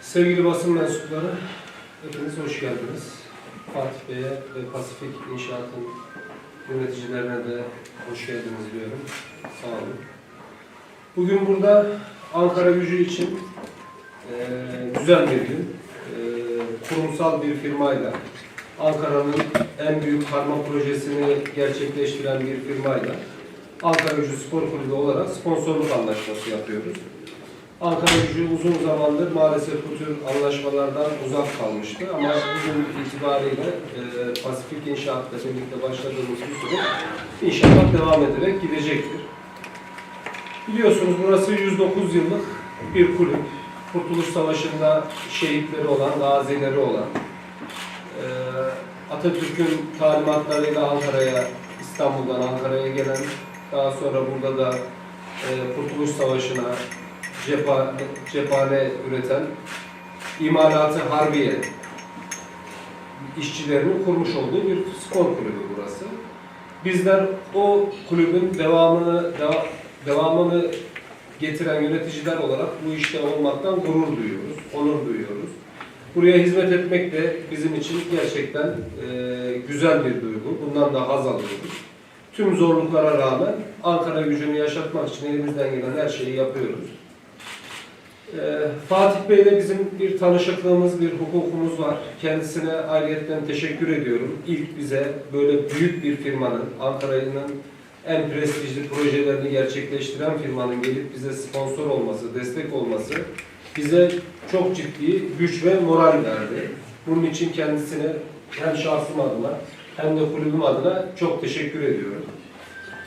Sevgili basın mensupları, hepiniz hoş geldiniz. Fatih Bey'e ve Pasifik İnşaat'ın yöneticilerine de hoş geldiniz diyorum. Sağ olun. Bugün burada Ankara gücü için eee, güzel bir gün. Eee, kurumsal bir firmayla, Ankara'nın en büyük karma projesini gerçekleştiren bir firmayla Ankara Gücü Spor Kulübü olarak sponsorluk anlaşması yapıyoruz. Ankara gücü uzun zamandır maalesef bu tür anlaşmalardan uzak kalmıştı ama bugün itibariyle e, Pasifik İnşaat'la birlikte başladığımız bu süreç inşallah devam ederek gidecektir. Biliyorsunuz burası 109 yıllık bir kulüp. Kurtuluş Savaşı'nda şehitleri olan, gazileri olan, e, Atatürk'ün talimatlarıyla Ankara'ya, İstanbul'dan Ankara'ya gelen, daha sonra burada da e, Kurtuluş Savaşı'na cepha, cephane üreten imalatı harbiye işçilerinin kurmuş olduğu bir spor kulübü burası. Bizler o kulübün devamını deva- devamını getiren yöneticiler olarak bu işte olmaktan gurur duyuyoruz, onur duyuyoruz. Buraya hizmet etmek de bizim için gerçekten e, güzel bir duygu. Bundan da haz alıyoruz. Tüm zorluklara rağmen Ankara gücünü yaşatmak için elimizden gelen her şeyi yapıyoruz. Ee, Fatih Bey'le bizim bir tanışıklığımız, bir hukukumuz var. Kendisine ayrıyetten teşekkür ediyorum. İlk bize böyle büyük bir firmanın, Ankara'nın en prestijli projelerini gerçekleştiren firmanın gelip bize sponsor olması, destek olması bize çok ciddi güç ve moral verdi. Bunun için kendisine hem şahsım adına hem de kulübüm adına çok teşekkür ediyorum.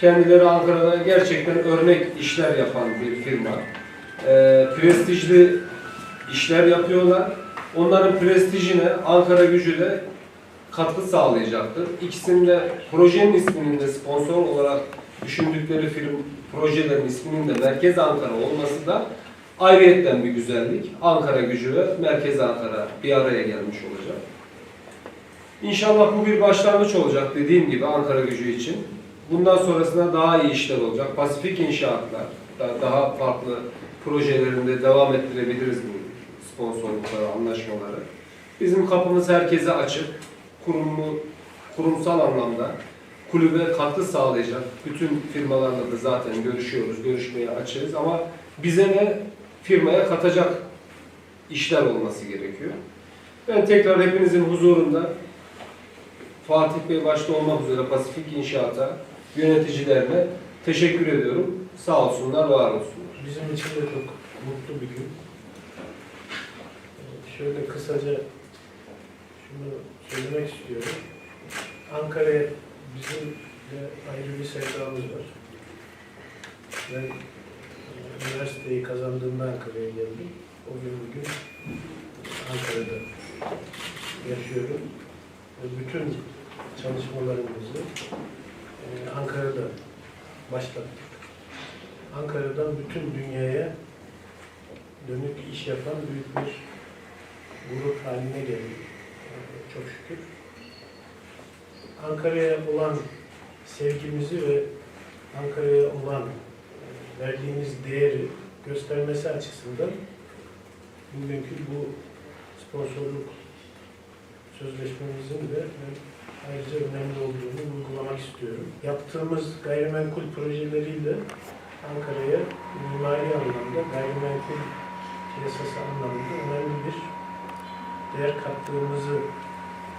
Kendileri Ankara'da gerçekten örnek işler yapan bir firma e, prestijli işler yapıyorlar. Onların prestijine Ankara gücü de katkı sağlayacaktır. İkisinin de projenin isminin de sponsor olarak düşündükleri film projelerin isminin de Merkez Ankara olması da ayrıyetten bir güzellik. Ankara gücü ve Merkez Ankara bir araya gelmiş olacak. İnşallah bu bir başlangıç olacak dediğim gibi Ankara gücü için. Bundan sonrasında daha iyi işler olacak. Pasifik inşaatlar, da- daha farklı projelerinde devam ettirebiliriz bu sponsorlukları, anlaşmaları. Bizim kapımız herkese açık. Kurumu, kurumsal anlamda kulübe katkı sağlayacak. Bütün firmalarla da zaten görüşüyoruz, görüşmeye açığız ama bize ne firmaya katacak işler olması gerekiyor. Ben tekrar hepinizin huzurunda Fatih Bey başta olmak üzere Pasifik İnşaat'a, yöneticilerine teşekkür ediyorum. Sağ olsunlar, var olsunlar. Bizim için de çok mutlu bir gün. Ee, Şöyle kısaca şunu söylemek istiyorum. Ankara'ya bizim de ayrı bir sevdamız var. Ben e, üniversiteyi kazandığımda Ankara'ya geldim. O gün bugün Ankara'da yaşıyorum. Ve bütün çalışmalarımızı e, Ankara'da başlattık. Ankara'dan bütün dünyaya dönük iş yapan büyük bir grup haline geldik. Çok şükür. Ankara'ya olan sevgimizi ve Ankara'ya olan e, verdiğimiz değeri göstermesi açısından bugünkü bu sponsorluk sözleşmemizin de ayrıca önemli olduğunu vurgulamak istiyorum. Yaptığımız gayrimenkul projeleriyle Ankara'ya mimari anlamda, gayrimenkul piyasası anlamında önemli bir değer kattığımızı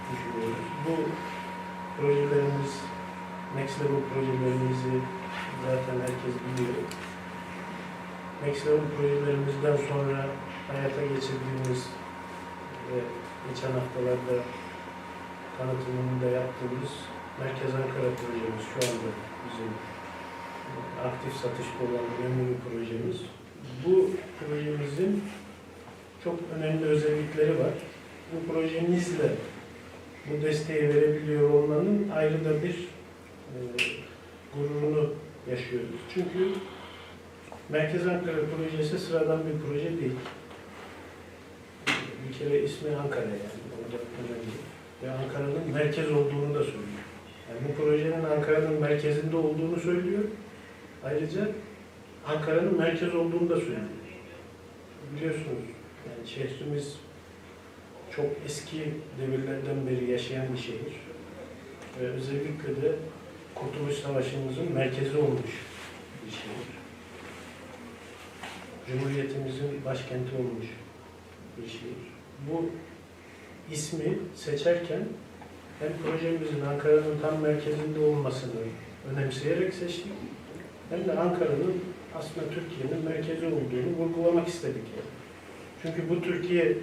düşünüyoruz. Bu projelerimiz, Next Level projelerimizi zaten herkes biliyor. Next Level projelerimizden sonra hayata geçirdiğimiz ve geçen haftalarda tanıtımını da yaptığımız Merkez Ankara projemiz şu anda bizim aktif satışta olan önemli projemiz. Bu projemizin çok önemli özellikleri var. Bu projemizle bu desteği verebiliyor olmanın ayrı da bir e, gururunu yaşıyoruz. Çünkü Merkez Ankara projesi sıradan bir proje değil. Bir kere ismi Ankara yani. Orada önemli. Ve Ankara'nın merkez olduğunu da söylüyor. Yani bu projenin Ankara'nın merkezinde olduğunu söylüyor. Ayrıca Ankara'nın merkez olduğunu da söylüyor. Biliyorsunuz Yani şehrimiz çok eski devirlerden beri yaşayan bir şehir. Ve özellikle de Kurtuluş Savaşı'mızın merkezi olmuş bir şehir. Cumhuriyetimizin başkenti olmuş bir şehir. Bu ismi seçerken hem projemizin Ankara'nın tam merkezinde olmasını önemseyerek seçtik, hem de Ankara'nın aslında Türkiye'nin merkezi olduğunu vurgulamak istedik. Yani. Çünkü bu Türkiye,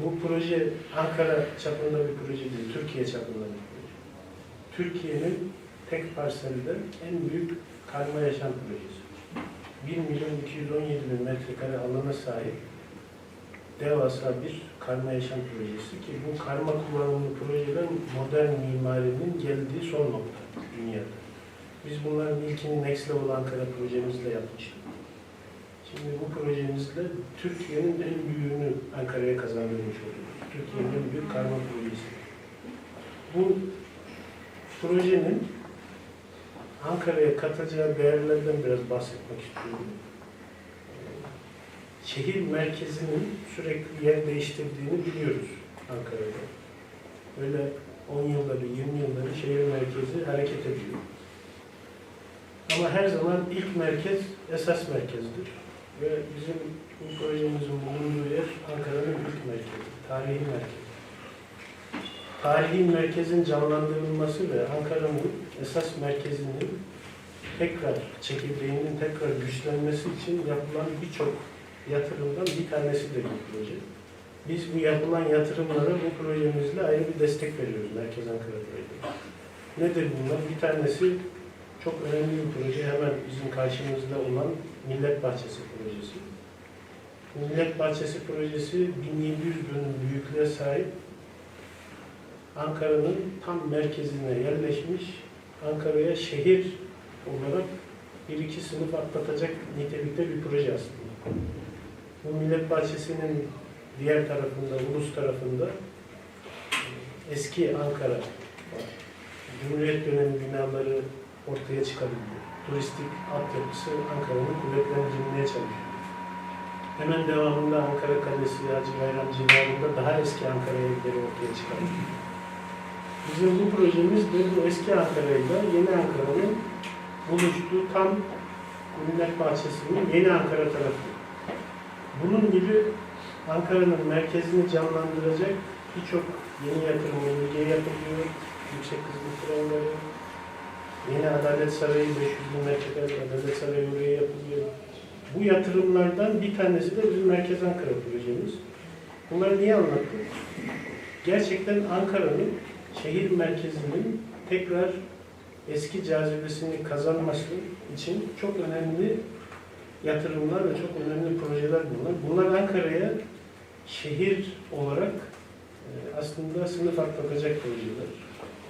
bu proje Ankara çapında bir proje değil, Türkiye çapında bir proje. Türkiye'nin tek parselde en büyük karma yaşam projesi. 1 milyon 217 bin metrekare alana sahip devasa bir karma yaşam projesi ki bu karma kullanımlı projeler modern mimarinin geldiği son nokta dünyada. Biz bunların ilkini Next Level Ankara projemizle yapmıştık. Şimdi bu projemizle Türkiye'nin en büyüğünü Ankara'ya kazandırmış oluyoruz. Türkiye'nin en büyük karma projesi. Bu projenin Ankara'ya katacağı değerlerden biraz bahsetmek istiyorum. Şehir merkezinin sürekli yer değiştirdiğini biliyoruz Ankara'da. Böyle 10 yılda bir, 20 yılda bir şehir merkezi hareket ediyor. Ama her zaman ilk merkez esas merkezdir. Ve bizim bu projemizin bulunduğu yer Ankara'nın ilk merkezi, tarihi merkez. Tarihi merkezin canlandırılması ve Ankara'nın esas merkezinin tekrar çekirdeğinin tekrar güçlenmesi için yapılan birçok yatırımdan bir tanesi de bu proje. Biz bu yapılan yatırımlara bu projemizle ayrı bir destek veriyoruz Merkez Ankara projesi. Nedir bunlar? Bir tanesi çok önemli bir proje. Hemen bizim karşımızda olan Millet Bahçesi projesi. Millet Bahçesi projesi 1700 dönüm büyüklüğe sahip Ankara'nın tam merkezine yerleşmiş, Ankara'ya şehir olarak bir iki sınıf atlatacak nitelikte bir proje aslında. Bu Millet Bahçesi'nin diğer tarafında, Ulus tarafında eski Ankara. Cumhuriyet dönemi binaları ortaya çıkabiliyor. Turistik altyapısı Ankara'nın kuvvetlendirilmeye çalışıyor. Hemen devamında Ankara Kalesi, Hacı Bayram civarında daha eski Ankara evleri ortaya çıkarılıyor. Bizim bu projemiz de bu eski Ankara'yla yeni Ankara'nın buluştuğu tam Millet Bahçesi'nin yeni Ankara tarafı. Bunun gibi Ankara'nın merkezini canlandıracak birçok yeni yatırım bölgeye yapılıyor. Yüksek hızlı trenleri, yeni Adalet Sarayı 500 bin metrekare Adalet Sarayı oraya yapılıyor. Bu yatırımlardan bir tanesi de bizim Merkez Ankara projemiz. Bunları niye anlattık? Gerçekten Ankara'nın şehir merkezinin tekrar eski cazibesini kazanması için çok önemli yatırımlar ve çok önemli projeler bunlar. Bunlar Ankara'ya şehir olarak e, aslında sınıf atlatacak projeler.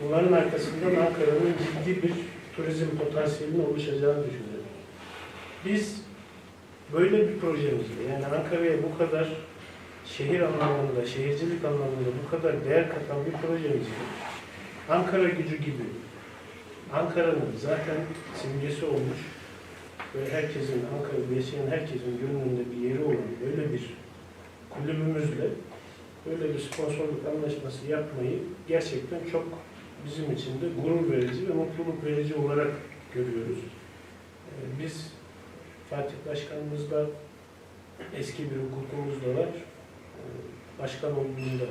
Bunların arkasından Ankara'nın ciddi bir turizm potansiyelinin oluşacağını düşünüyorum. Biz böyle bir projemizle yani Ankara'ya bu kadar şehir anlamında, şehircilik anlamında bu kadar değer katan bir projemizle Ankara gücü gibi Ankara'nın zaten simgesi olmuş ve herkesin, Ankara'da yaşayan herkesin gönlünde bir yeri olan böyle bir kulübümüzle böyle bir sponsorluk anlaşması yapmayı gerçekten çok bizim için de gurur verici ve mutluluk verici olarak görüyoruz. Ee, Biz Fatih Başkanımızla eski bir hukukumuz da var. Ee, Başkan olduğunda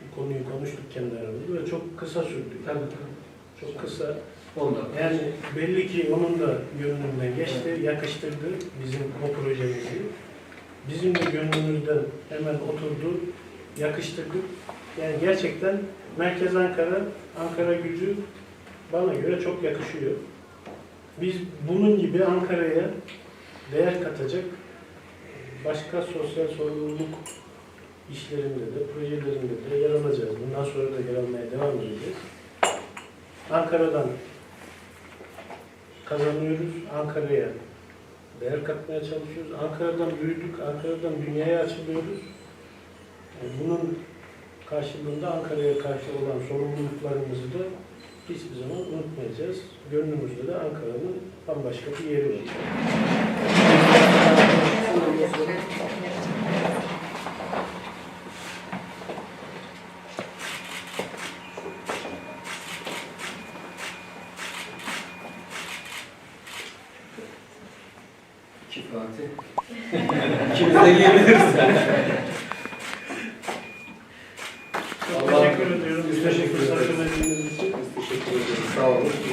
bu konuyu konuştuk kendi aramızda ve çok kısa sürdü. Tabii tabii. Çok kısa. Ondan. Yani belli ki onun da gönlünden geçti, yakıştırdı bizim o projemizi. Bizim de gönlümüzden hemen oturdu, yakıştırdık. Yani gerçekten Merkez Ankara, Ankara gücü bana göre çok yakışıyor. Biz bunun gibi Ankara'ya değer katacak başka sosyal sorumluluk işlerinde de, projelerinde de yer alacağız. Bundan sonra da yer almaya devam edeceğiz. Ankara'dan kazanıyoruz. Ankara'ya değer katmaya çalışıyoruz. Ankara'dan büyüdük, Ankara'dan dünyaya açılıyoruz. Yani bunun karşılığında Ankara'ya karşı olan sorumluluklarımızı da hiçbir zaman unutmayacağız. Gönlümüzde de Ankara'nın bambaşka bir yeri var. İki Fatih. İkimiz de giyebiliriz.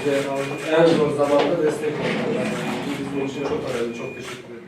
Bize en zor zamanda destek oldunuz. Bizim için çok önemli. Çok teşekkür ederiz.